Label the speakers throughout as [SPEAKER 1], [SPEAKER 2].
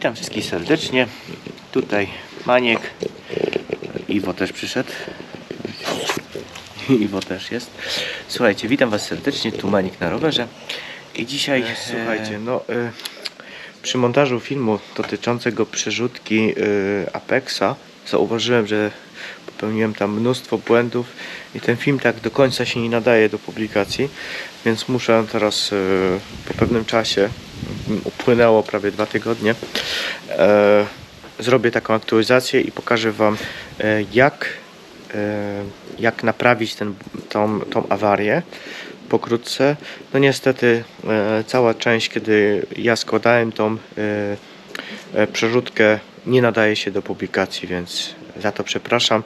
[SPEAKER 1] E, witam wszystkich serdecznie. Tutaj Maniek. Iwo też przyszedł. Iwo też jest. Słuchajcie, witam Was serdecznie. Tu Manik na rowerze. I dzisiaj, e, słuchajcie, no e, przy montażu filmu dotyczącego przerzutki e, Apexa zauważyłem, że popełniłem tam mnóstwo błędów i ten film tak do końca się nie nadaje do publikacji, więc muszę teraz e, po pewnym czasie, upłynęło prawie dwa tygodnie, e, zrobię taką aktualizację i pokażę Wam e, jak, e, jak naprawić ten, tą, tą awarię pokrótce. No niestety cała część, kiedy ja składałem tą przerzutkę nie nadaje się do publikacji, więc za to przepraszam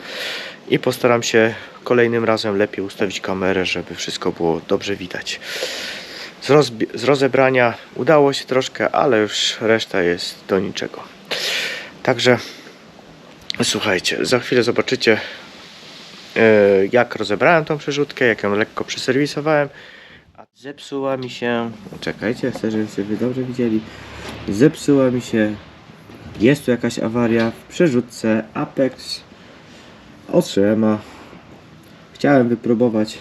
[SPEAKER 1] i postaram się kolejnym razem lepiej ustawić kamerę, żeby wszystko było dobrze widać. Z, z rozebrania udało się troszkę, ale już reszta jest do niczego. Także słuchajcie, za chwilę zobaczycie e, jak rozebrałem tą przerzutkę, jak ją lekko przeserwisowałem. Zepsuła mi się. Czekajcie, chcę, żebyście wy dobrze widzieli. Zepsuła mi się. Jest tu jakaś awaria w przerzutce Apex od Shema. Chciałem wypróbować.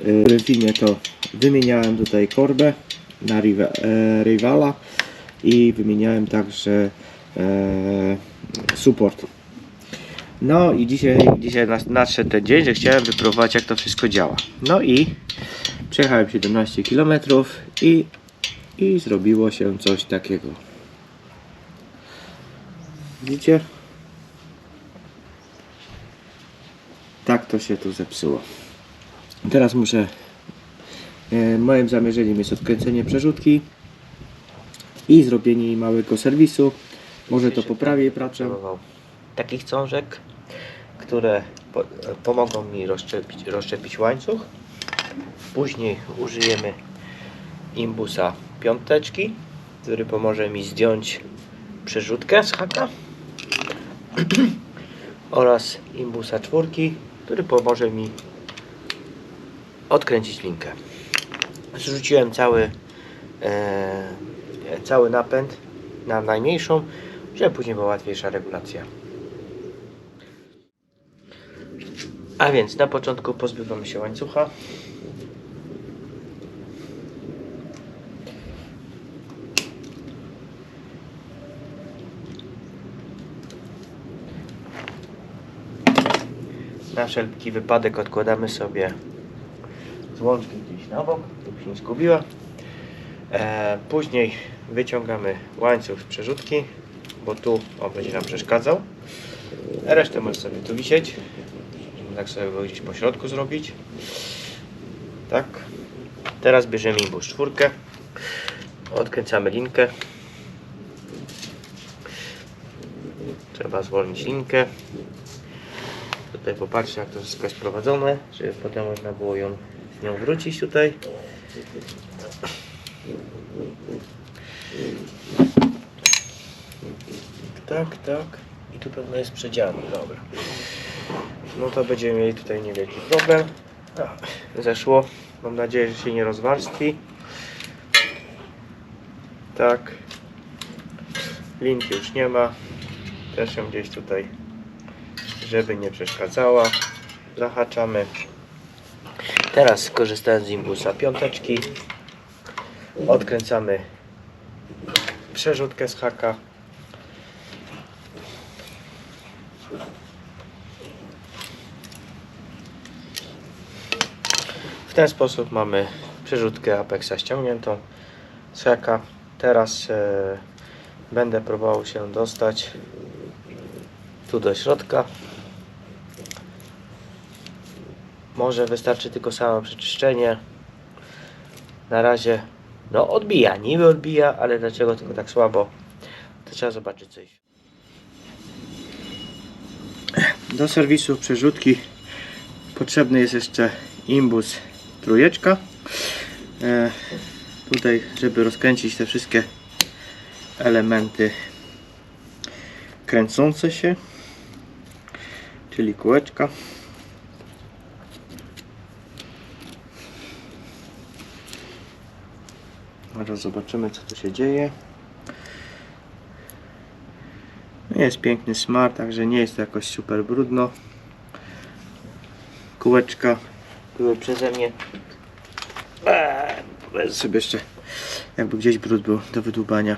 [SPEAKER 1] W tym filmie to wymieniałem tutaj korbę na Riva- e, Rivala i wymieniałem także e, support. No i dzisiaj, dzisiaj nadszedł ten dzień, że chciałem wypróbować jak to wszystko działa. No i przejechałem 17 km i, i zrobiło się coś takiego. Widzicie? Tak to się tu zepsuło. Teraz muszę. E, moim zamierzeniem jest odkręcenie przerzutki i zrobienie jej małego serwisu. Może to poprawi pracę. Takich cążek, które po, pomogą mi rozszczepić, rozszczepić łańcuch. Później użyjemy imbusa piąteczki, który pomoże mi zdjąć przerzutkę z haka oraz imbusa czwórki, który pomoże mi odkręcić linkę. Zrzuciłem cały, e, cały napęd na najmniejszą, żeby później była łatwiejsza regulacja. A więc na początku pozbywamy się łańcucha. Na wszelki wypadek odkładamy sobie złączki gdzieś na bok, żeby się nie zgubiła. E, później wyciągamy łańcuch z przerzutki, bo tu on będzie nam przeszkadzał. Resztę może sobie tu wisieć. Możemy tak sobie go gdzieś po środku zrobić. Tak. Teraz bierzemy imbus czwórkę. Odkręcamy linkę. Trzeba zwolnić linkę. Tutaj popatrzcie jak to wszystko jest prowadzone, żeby potem można było ją nią wrócić tutaj. Tak, tak. I tu pewno jest przedzialnik, dobra. No to będziemy mieli tutaj niewielki problem. Zeszło. Mam nadzieję, że się nie rozwarstwi. Tak. Linki już nie ma. Też ją gdzieś tutaj, żeby nie przeszkadzała. Zahaczamy. Teraz korzystając z imbusa piąteczki. Odkręcamy przerzutkę z haka. W ten sposób mamy przerzutkę Apexa ściągniętą z haka. Teraz e, będę próbował się dostać tu do środka. Może wystarczy tylko samo przeczyszczenie. Na razie no odbija, niby odbija, ale dlaczego tylko tak słabo? To trzeba zobaczyć coś. Do serwisu przerzutki potrzebny jest jeszcze imbus trójeczka. E, tutaj, żeby rozkręcić te wszystkie elementy kręcące się, czyli kółeczka. Teraz zobaczymy co tu się dzieje. Jest piękny smar, także nie jest to jakoś super brudno. Kółeczka były przeze mnie. Eee, sobie jeszcze jakby gdzieś brud był do wydłubania.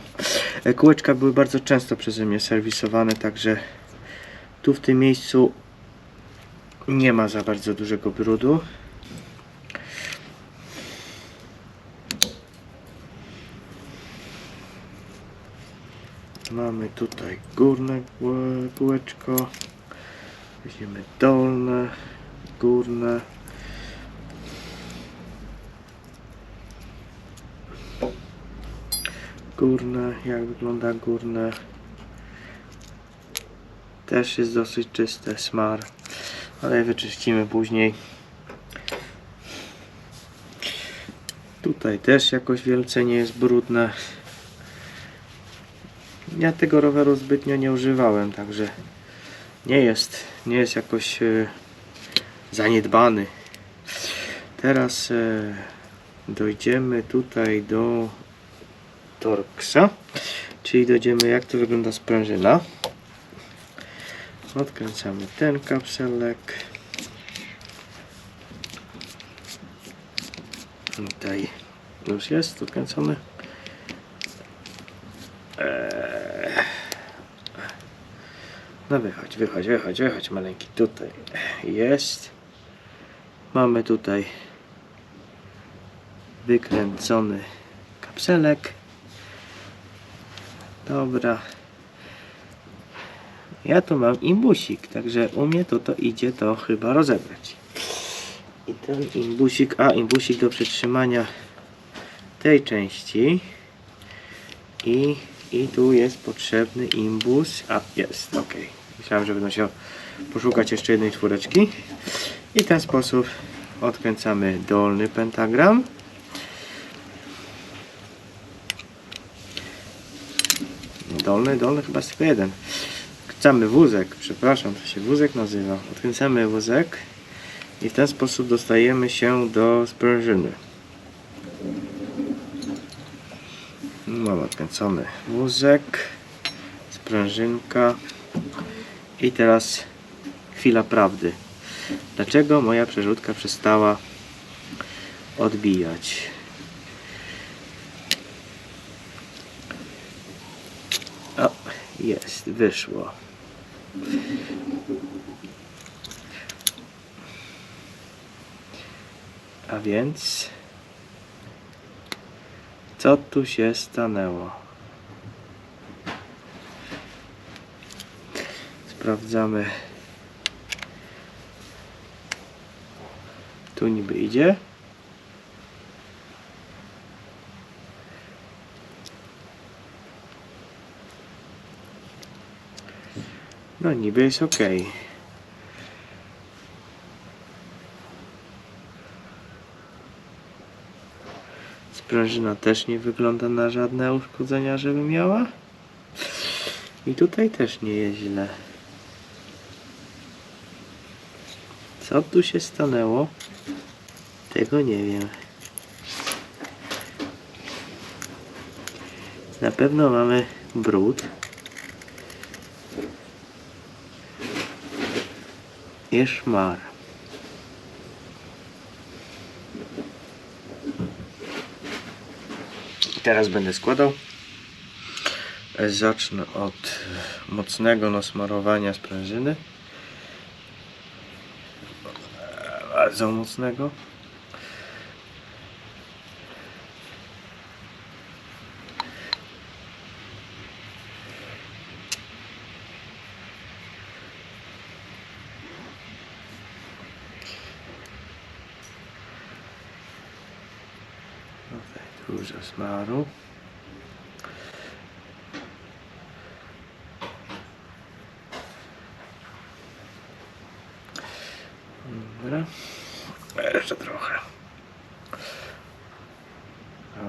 [SPEAKER 1] E, Kółeczka były bardzo często przeze mnie serwisowane, także tu w tym miejscu nie ma za bardzo dużego brudu. Mamy tutaj górne kół- kółeczko. Weźmiemy dolne, górne. Górne, jak wygląda górne? Też jest dosyć czyste, smar, ale wyczyścimy później. Tutaj też jakoś wielce nie jest brudne. Ja tego roweru zbytnio nie używałem, także nie jest, nie jest jakoś e, zaniedbany. Teraz e, dojdziemy tutaj do Torxa, czyli dojdziemy jak to wygląda sprężyna. Odkręcamy ten kapselek. Tutaj już jest odkręcony. Eee. No wychodź, wychodź, wychodź, wychodź maleńki. Tutaj jest. Mamy tutaj wykręcony kapselek. Dobra. Ja tu mam imbusik, także u mnie to to idzie to chyba rozebrać. I ten imbusik, a imbusik do przytrzymania tej części. I, I tu jest potrzebny imbus. A, jest, ok. Myślałem, że będę musiał poszukać jeszcze jednej czwóreczki. I w ten sposób odkręcamy dolny pentagram. Dolny, dolny chyba jest tylko jeden. Odkręcamy wózek, przepraszam, to się wózek nazywa. Odkręcamy wózek i w ten sposób dostajemy się do sprężyny. Mam odkręcony wózek, sprężynka i teraz chwila prawdy. Dlaczego moja przerzutka przestała odbijać? O, jest, wyszło. A więc co tu się stanęło? Sprawdzamy. Tu niby idzie. No niby jest ok. Sprężyna też nie wygląda na żadne uszkodzenia, żeby miała. I tutaj też nie jest źle. Co tu się stanęło? Tego nie wiem. Na pewno mamy brud. I szmar. Teraz będę składał. Zacznę od mocnego nasmarowania sprężyny. Bardzo mocnego. Tutaj smaru. Dobra. Jeszcze trochę.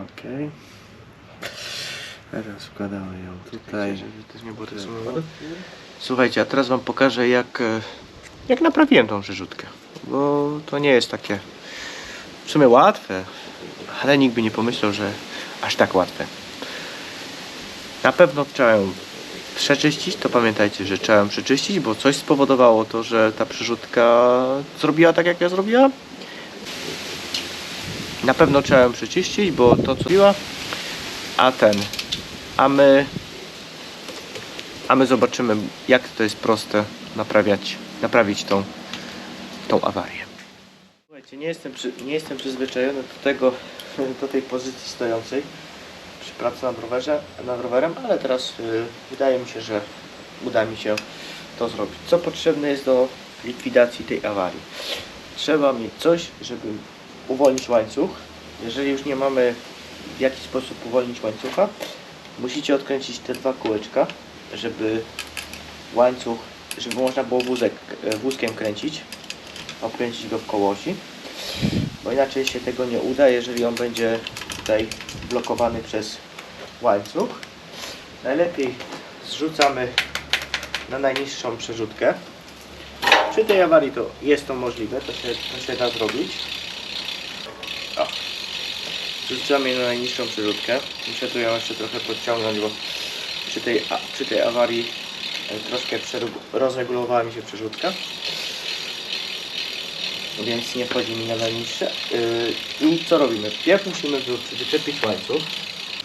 [SPEAKER 1] Ok. Teraz wkładamy ją tutaj. Słuchajcie, a teraz wam pokażę jak, e, jak naprawiłem tą przerzutkę. Bo to nie jest takie w sumie łatwe, ale nikt by nie pomyślał, że aż tak łatwe. Na pewno trzeba ją przeczyścić, to pamiętajcie, że trzeba ją przeczyścić, bo coś spowodowało to, że ta przerzutka zrobiła tak, jak ja zrobiła. Na pewno trzeba ją przeczyścić, bo to co zrobiła, a ten, a my, a my zobaczymy, jak to jest proste naprawiać, naprawić tą, tą awarię. Słuchajcie, nie jestem, przy, nie jestem przyzwyczajony do tego, do tej pozycji stojącej przy pracy nad, rowerze, nad rowerem, ale teraz y, wydaje mi się, że uda mi się to zrobić. Co potrzebne jest do likwidacji tej awarii? Trzeba mieć coś, żeby uwolnić łańcuch. Jeżeli już nie mamy w jaki sposób uwolnić łańcucha, musicie odkręcić te dwa kółeczka, żeby łańcuch, żeby można było wózek, e, wózkiem kręcić, okręcić go w koło osi, bo inaczej się tego nie uda, jeżeli on będzie tutaj blokowany przez łańcuch. Najlepiej zrzucamy na najniższą przerzutkę. Przy tej awarii to jest to możliwe, to się, to się da zrobić. O. Zrzucamy na najniższą przerzutkę. Muszę tu ją jeszcze trochę podciągnąć, bo przy tej, przy tej awarii e, troszkę rozregulowała mi się przerzutka. Więc nie wchodzi mi na najniższe. Yy, I co robimy? Pierw musimy wy- wyczepić łańcuch.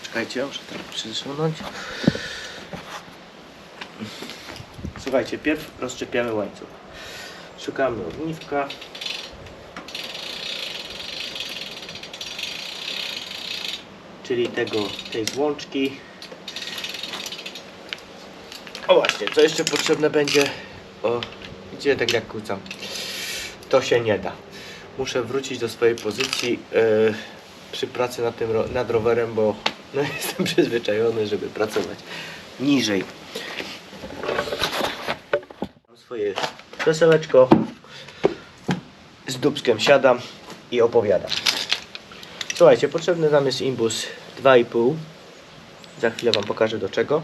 [SPEAKER 1] Czekajcie, muszę tak przysunąć. Słuchajcie, pierw rozczepiamy łańcuch. Szukamy ogniwka. Czyli tego, tej złączki. O właśnie, co jeszcze potrzebne będzie? O, gdzie tak jak kłócam? To się nie da. Muszę wrócić do swojej pozycji e, przy pracy nad, tym, nad rowerem, bo no, jestem przyzwyczajony, żeby pracować niżej. Mam swoje krzesełeczko. Z dubskiem siadam i opowiadam. Słuchajcie, potrzebny nam jest imbus 2,5. Za chwilę Wam pokażę do czego.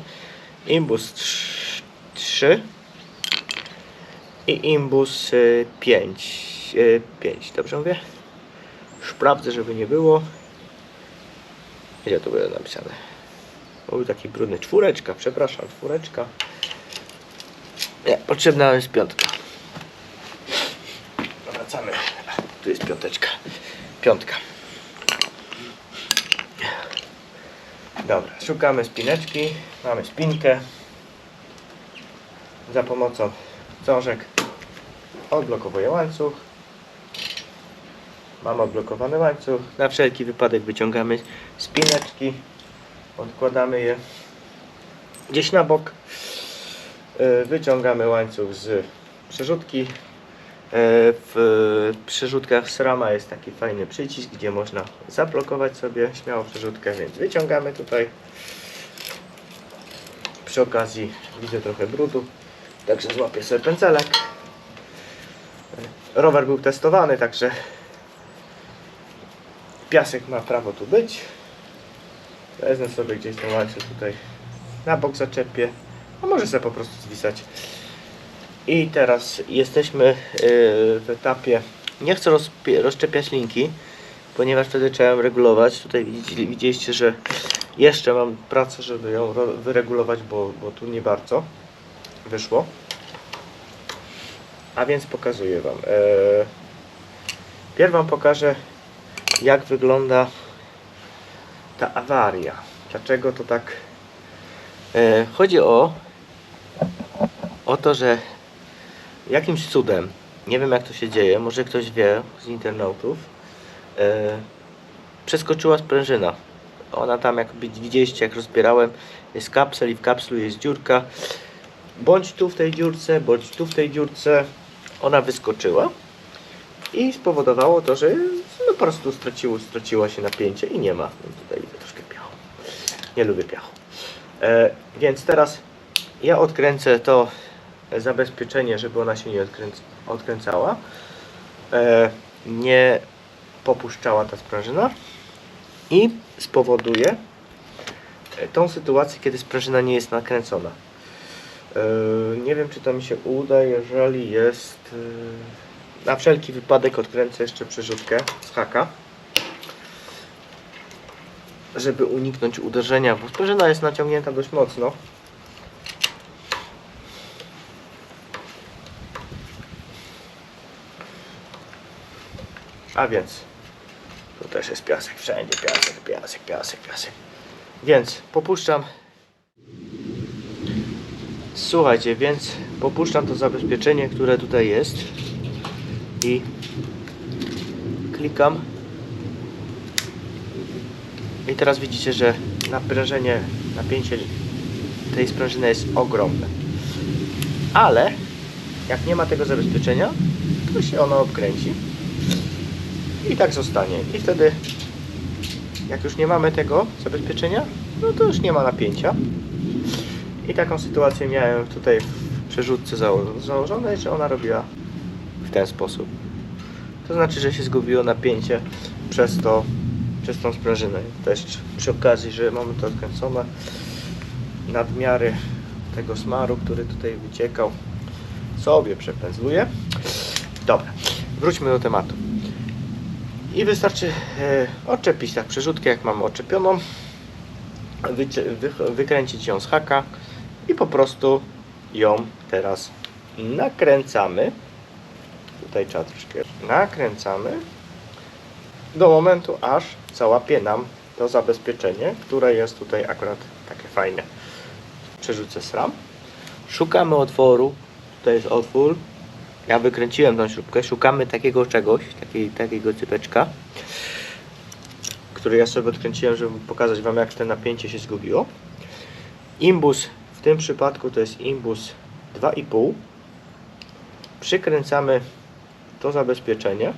[SPEAKER 1] Imbus 3 i imbus 5. 5, dobrze mówię? Sprawdzę, żeby nie było. Gdzie to było napisane? Był taki brudny. Czwóreczka, przepraszam, czwóreczka. Nie, potrzebna jest piątka. Wracamy. Tu jest piąteczka. Piątka. Dobra, szukamy spineczki. Mamy spinkę. Za pomocą zążek odblokowuję łańcuch. Mam odblokowany łańcuch. Na wszelki wypadek wyciągamy spineczki. Odkładamy je gdzieś na bok. Yy, Wyciągamy łańcuch z przerzutki. Yy, W przerzutkach SRAMA jest taki fajny przycisk, gdzie można zablokować sobie śmiało przerzutkę, więc wyciągamy tutaj. Przy okazji widzę trochę brudu, także złapię sobie pędzelek. Rower był testowany, także piasek ma prawo tu być. Wezmę sobie gdzieś ten łańcuch tutaj na bok zaczepię, a może sobie po prostu zwisać. I teraz jesteśmy yy, w etapie, nie chcę rozszczepiać linki, ponieważ wtedy trzeba ją regulować. Tutaj widzieli- widzieliście, że jeszcze mam pracę, żeby ją wyregulować, bo, bo tu nie bardzo wyszło. A więc pokazuję Wam. Eee, pierw Wam pokażę, jak wygląda ta awaria. Dlaczego to tak. E, chodzi o, o to, że jakimś cudem, nie wiem jak to się dzieje, może ktoś wie z internautów, e, przeskoczyła sprężyna. Ona tam, jak widzieliście, jak rozbierałem, jest kapsel i w kapslu jest dziurka. Bądź tu w tej dziurce, bądź tu w tej dziurce, ona wyskoczyła i spowodowało to, że no, po prostu straciło, straciło się napięcie i nie ma. No, tutaj widzę troszkę piachu. Nie lubię piachu. E, więc teraz ja odkręcę to zabezpieczenie, żeby ona się nie odkręc odkręcała. E, nie popuszczała ta sprężyna i spowoduje tą sytuację, kiedy sprężyna nie jest nakręcona. E, nie wiem, czy to mi się uda, jeżeli jest... E, na wszelki wypadek odkręcę jeszcze przerzutkę z haka. Żeby uniknąć uderzenia, bo sprężyna jest naciągnięta dość mocno. A więc tu też jest piasek, wszędzie piasek, piasek, piasek, piasek. Więc popuszczam Słuchajcie, więc popuszczam to zabezpieczenie, które tutaj jest i klikam. I teraz widzicie, że naprężenie, napięcie tej sprężyny jest ogromne. Ale jak nie ma tego zabezpieczenia, to się ono obkręci i tak zostanie. I wtedy, jak już nie mamy tego zabezpieczenia, no to już nie ma napięcia. I taką sytuację miałem tutaj w przerzutce zało- założonej, że ona robiła w ten sposób. To znaczy, że się zgubiło napięcie przez to, przez tą sprężynę. Też przy okazji, że mamy to odkręcone, nadmiary tego smaru, który tutaj wyciekał, sobie przepędzluję. Dobra, wróćmy do tematu. I wystarczy e, odczepić tak przerzutkę, jak mamy odczepioną, wykręcić ją z haka i po prostu ją teraz nakręcamy. Tutaj trzeba troszkę nakręcamy do momentu, aż załapie nam to zabezpieczenie, które jest tutaj akurat takie fajne. Przerzucę SRAM. Szukamy otworu. Tutaj jest otwór. Ja wykręciłem tą śrubkę. Szukamy takiego czegoś, takiej, takiego cypeczka, który ja sobie odkręciłem, żeby pokazać Wam, jak to napięcie się zgubiło. Imbus tym przypadku to jest imbus 2,5. Przykręcamy to zabezpieczenie.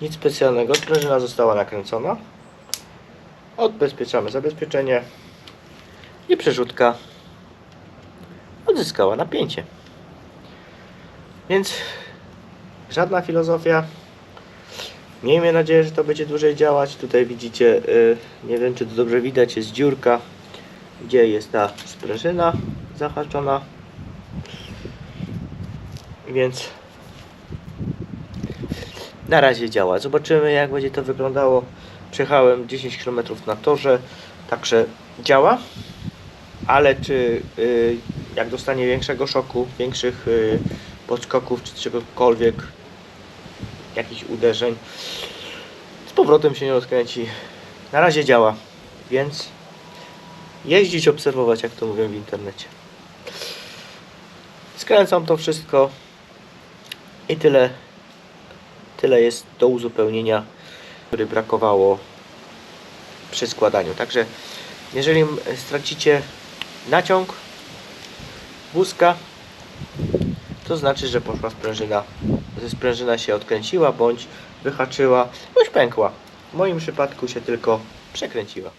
[SPEAKER 1] Nic specjalnego, sprężyna została nakręcona. Odbezpieczamy zabezpieczenie i przerzutka odzyskała napięcie. Więc żadna filozofia. Miejmy nadzieję, że to będzie dłużej działać. Tutaj widzicie, y, nie wiem czy to dobrze widać, jest dziurka, gdzie jest ta sprężyna zahaczona. Więc na razie działa. Zobaczymy jak będzie to wyglądało. Przejechałem 10 km na torze, także działa. Ale czy y, jak dostanie większego szoku, większych y, podskoków czy czegokolwiek, jakichś uderzeń, z powrotem się nie odkręci. Na razie działa, więc jeździć, obserwować, jak to mówią w internecie. Skręcam to wszystko i tyle tyle jest do uzupełnienia, który brakowało przy składaniu. Także jeżeli stracicie naciąg wózka, to znaczy, że poszła sprężyna, sprężyna się odkręciła, bądź wyhaczyła, bądź pękła. W moim przypadku się tylko przekręciła.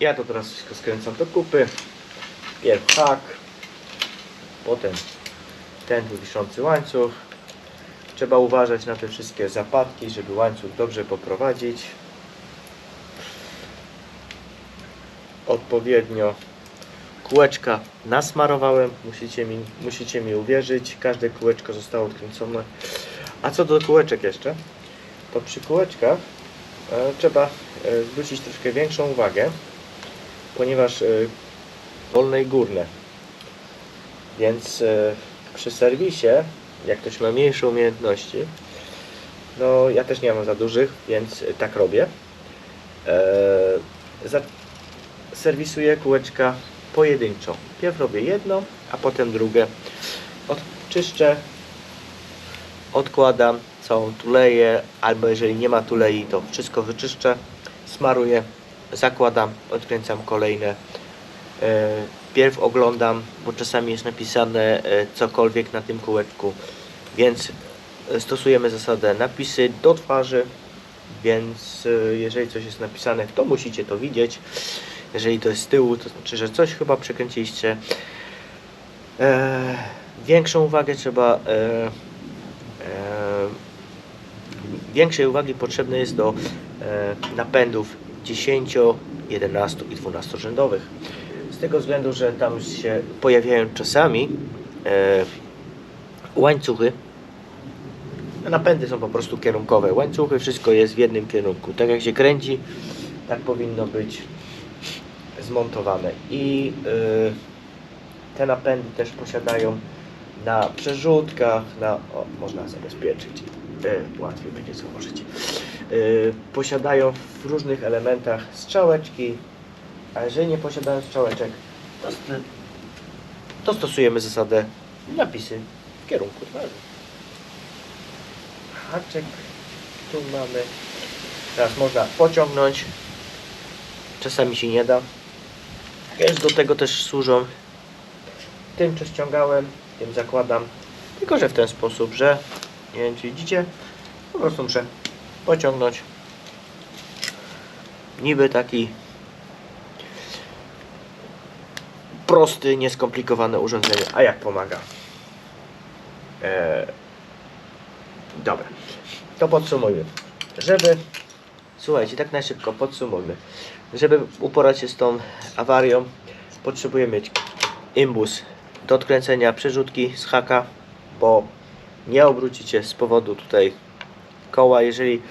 [SPEAKER 1] Ja to teraz wszystko skręcam do kupy. Pierw hak, potem ten tu wiszący łańcuch, Trzeba uważać na te wszystkie zapadki, żeby łańcuch dobrze poprowadzić. Odpowiednio kółeczka nasmarowałem, musicie mi, musicie mi uwierzyć. Każde kółeczko zostało odkręcone. A co do kółeczek jeszcze, to przy kółeczkach e, trzeba e, zwrócić troszkę większą uwagę, ponieważ e, dolne i górne. Więc e, przy serwisie jak ktoś ma mniejsze umiejętności, no ja też nie mam za dużych, więc tak robię. Za, serwisuję kółeczka pojedynczo. Pierw robię jedno, a potem drugie. Odczyszczę, odkładam całą tuleję, albo jeżeli nie ma tulei, to wszystko wyczyszczę, smaruję, zakładam, odkręcam kolejne. E, Pierw oglądam, bo czasami jest napisane e, cokolwiek na tym kółeczku, więc e, stosujemy zasadę napisy do twarzy, więc jeżeli coś jest napisane, to musicie to widzieć. Jeżeli to jest z tyłu, to znaczy, że coś chyba przekręciliście. E, większą uwagę trzeba e, e, większej uwagi potrzebne jest do e, napędów 10, 11 i 12 rzędowych. Z tego względu, że tam się pojawiają czasami e, łańcuchy. Napędy są po prostu kierunkowe. Łańcuchy, wszystko jest w jednym kierunku. Tak jak się kręci, tak powinno być zmontowane. I e, te napędy też posiadają na przerzutkach, na... O, można zabezpieczyć. E, łatwiej będzie założyć. E, posiadają w różnych elementach strzałeczki, a jeżeli nie posiadają strzałeczek, to, to stosujemy zasadę napisy w kierunku twarzy. Haczek tu mamy. Teraz można pociągnąć. Czasami się nie da. Więc do tego też służą. Tym czy ściągałem, tym zakładam. Tylko, że w ten sposób, że nie wiem czy widzicie, po prostu muszę pociągnąć. Niby taki prosty, nieskomplikowane urządzenie. A jak pomaga? Eee, dobra. To podsumujmy. Żeby, słuchajcie, tak na szybko podsumujmy. Żeby uporać się z tą awarią, potrzebujemy mieć imbus do odkręcenia przerzutki z haka, bo nie obrócicie z powodu tutaj koła. Jeżeli,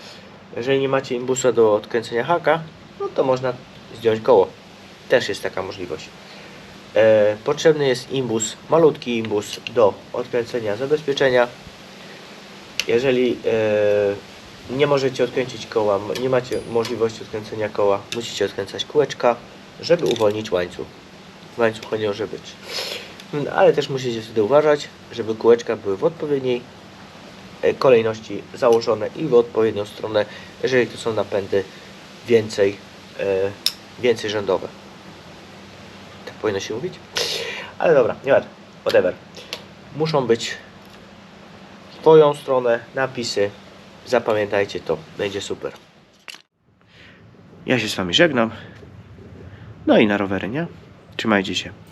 [SPEAKER 1] jeżeli nie macie imbusa do odkręcenia haka, no to można zdjąć koło. Też jest taka możliwość. E, potrzebny jest imbus, malutki imbus do odkręcenia zabezpieczenia. Jeżeli e, nie możecie odkręcić koła, nie macie możliwości odkręcenia koła, musicie odkręcać kółeczka, żeby uwolnić łańcuch. Łańcuch nie może być. Mm, Ale też musicie wtedy uważać, żeby kółeczka były w odpowiedniej e, kolejności założone i w odpowiednią stronę, jeżeli to są napędy więcej, e, więcej rzędowe. Tak powinno się mówić. Ale dobra, nie ważne. Whatever. Muszą być w Twoją stronę napisy. Zapamiętajcie to. Będzie super. Ja się z Wami żegnam. No i na rowery, nie? Trzymajcie się.